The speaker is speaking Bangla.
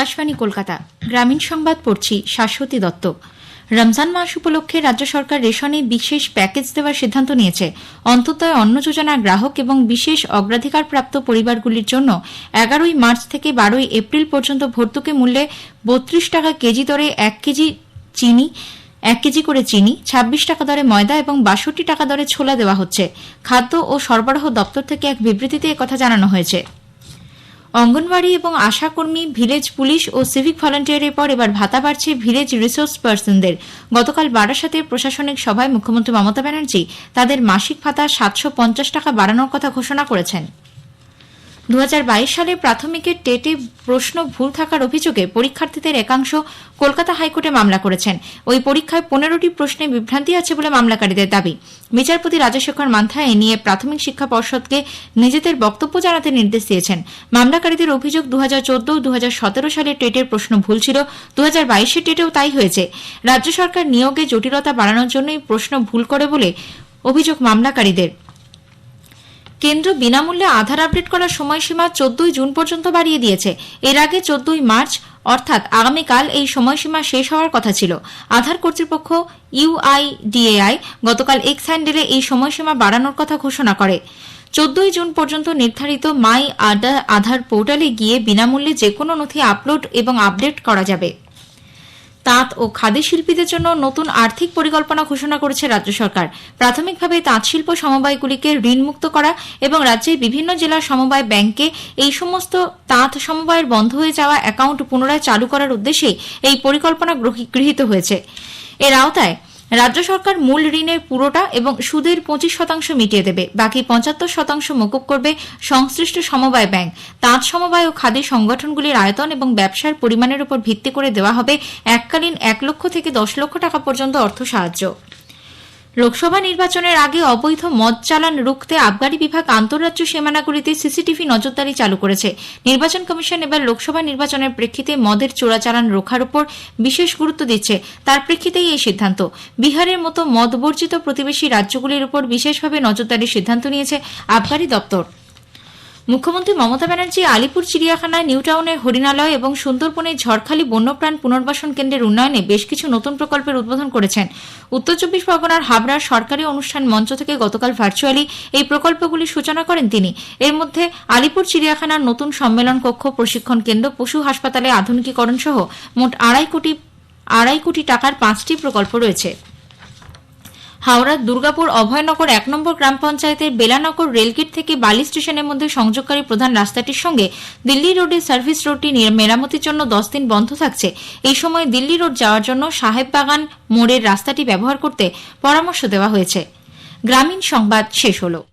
আকাশবাণী, কলকাতা। গ্রামীণ সংবাদ পড়ছি শাশ্বতী দত্ত। রমজান মাস উপলক্ষে রাজ্য সরকার রেশনে বিশেষ প্যাকেজ দেওয়ার সিদ্ধান্ত নিয়েছে। অন্তর্দয় অন্ন যোজনা গ্রাহক এবং বিশেষ অগ্রাধিকারপ্রাপ্ত পরিবারগুলির জন্য এগারোই মার্চ থেকে বারোই এপ্রিল পর্যন্ত ভর্তুকি মূল্যে বত্রিশ টাকা কেজি দরে এক কেজি চিনি, এক কেজি করে চিনি, ছাব্বিশ টাকা দরে ময়দা এবং বাষট্টি টাকা দরে ছোলা দেওয়া হচ্ছে। খাদ্য ও সরবরাহ দপ্তর থেকে এক বিবৃতিতে একথা জানানো হয়েছে। অঙ্গনওয়াড়ি এবং আশাকর্মী, ভিলেজ পুলিশ ও সিভিক ভলান্টিয়ারের পর এবার ভাতা বাড়ছে ভিলেজ রিসোর্স পার্সনদের। গতকাল বারাসাতে প্রশাসনিক সভায় মুখ্যমন্ত্রী মমতা ব্যানার্জী তাদের মাসিক ভাতা সাতশো পঞ্চাশ টাকা বাড়ানোর কথা ঘোষণা করেছেন। দু হাজার বাইশ সালে প্রাথমিকের টেটে প্রশ্ন ভুল থাকার অভিযোগে পরীক্ষার্থীদের একাংশ কলকাতা হাইকোর্টে মামলা করেছেন। ওই পরীক্ষায় পনেরোটি প্রশ্নে বিভ্রান্তি আছে বলে মামলাকারীদের দাবি। বিচারপতি রাজশেখর মান্থা এ নিয়ে প্রাথমিক শিক্ষা পর্ষদকে নিজেদের বক্তব্য জানাতে নির্দেশ দিয়েছেন। মামলাকারীদের অভিযোগ দু হাজার চোদ্দ দু হাজার সতেরো সালে টেটের প্রশ্ন ভুল ছিল। দু হাজার টেটেও তাই হয়েছে। রাজ্য সরকার নিয়োগে জটিলতা বাড়ানোর জন্যই প্রশ্ন ভুল করে বলে অভিযোগ মামলাকারীদের। কেন্দ্র বিনামূল্যে আধার আপডেট করার সময়সীমা চোদ্দই জুন পর্যন্ত বাড়িয়ে দিয়েছে। এর আগে চোদ্দই মার্চ, অর্থাৎ আগামীকাল এই সময়সীমা শেষ হওয়ার কথা ছিল। আধার কর্তৃপক্ষ ইউআইডিএআই গতকাল এক্স হ্যান্ডেলে এই সময়সীমা বাড়ানোর কথা ঘোষণা করে। চোদ্দই জুন পর্যন্ত নির্ধারিত মাই আধার পোর্টালে গিয়ে বিনামূল্যে যেকোনো নথি আপলোড এবং আপডেট করা যাবে। তাঁত ও খাদি শিল্পীদের জন্য নতুন আর্থিক পরিকল্পনা ঘোষণা করেছে রাজ্য সরকার। প্রাথমিকভাবে তাঁত শিল্প সমবায়গুলিকে ঋণমুক্ত করা এবং রাজ্যের বিভিন্ন জেলার সমবায় ব্যাংকে এই সমস্ত তাঁত সমবায়ের বন্ধ হয়ে যাওয়া অ্যাকাউন্ট পুনরায় চালু করার উদ্দেশ্যে এই পরিকল্পনা গৃহীত হয়েছে। এর আওতায় রাজ্য সরকার মূল ঋণের পুরোটা এবং সুদের পঁচিশ শতাংশ মিটিয়ে দেবে। বাকি পঁচাত্তর শতাংশ মকুব করবে সংশ্লিষ্ট সমবায় ব্যাংক। তাঁত সমবায় ও খাদি সংগঠনগুলির আয়তন এবং ব্যবসার পরিমাণের উপর ভিত্তি করে দেওয়া হবে এককালীন এক লক্ষ থেকে দশ লক্ষ টাকা পর্যন্ত অর্থ সাহায্য। লোকসভা নির্বাচনের আগে অবৈধ মদ চালান রুখতে আবগারি বিভাগ আন্তঃরাজ্য সীমানাগুলিতে সিসিটিভি নজরদারি চালু করেছে। নির্বাচন কমিশন এবার লোকসভা নির্বাচনের প্রেক্ষিতে মদের চোরাচালান রোখার উপর বিশেষ গুরুত্ব দিচ্ছে। তার প্রেক্ষিতেই এই সিদ্ধান্ত। বিহারের মতো মদ বর্জিত প্রতিবেশী রাজ্যগুলির উপর বিশেষভাবে নজরদারির সিদ্ধান্ত নিয়েছে আবগারি দপ্তর। মুখ্যমন্ত্রী মমতা ব্যানার্জি আলিপুর চিড়িয়াখানায় নিউটাউনের হরিণালয় এবং সুন্দরবনের ঝড়খালি বন্যপ্রাণ পুনর্বাসন কেন্দ্রের উন্নয়নে বেশ কিছু নতুন প্রকল্পের উদ্বোধন করেছেন। উত্তর চব্বিশ পরগনার হাবড়ার সরকারি অনুষ্ঠান মঞ্চ থেকে গতকাল ভার্চুয়ালি এই প্রকল্পগুলির সূচনা করেন তিনি। এর মধ্যে আলিপুর চিড়িয়াখানার নতুন সম্মেলন কক্ষ, প্রশিক্ষণ কেন্দ্র, পশু হাসপাতালে আধুনিকীকরণ সহ মোট আড়াই কোটি আড়াই কোটি টাকার পাঁচটি প্রকল্প রয়েছে। হাওড়ার দুর্গাপুর অভয়নগর এক নম্বর গ্রাম পঞ্চায়েতের বেলানগর রেলগেট থেকে বালি স্টেশনের মধ্যে সংযোগকারী প্রধান রাস্তাটির সঙ্গে দিল্লি রোডের সার্ভিস রোডটি মেরামতির জন্য দশ দিন বন্ধ থাকছে। এই সময় দিল্লি রোড যাওয়ার জন্য সাহেববাগান মোড়ের রাস্তাটি ব্যবহার করতে পরামর্শ দেওয়া হয়েছে। গ্রামীণ সংবাদ শেষ হলো।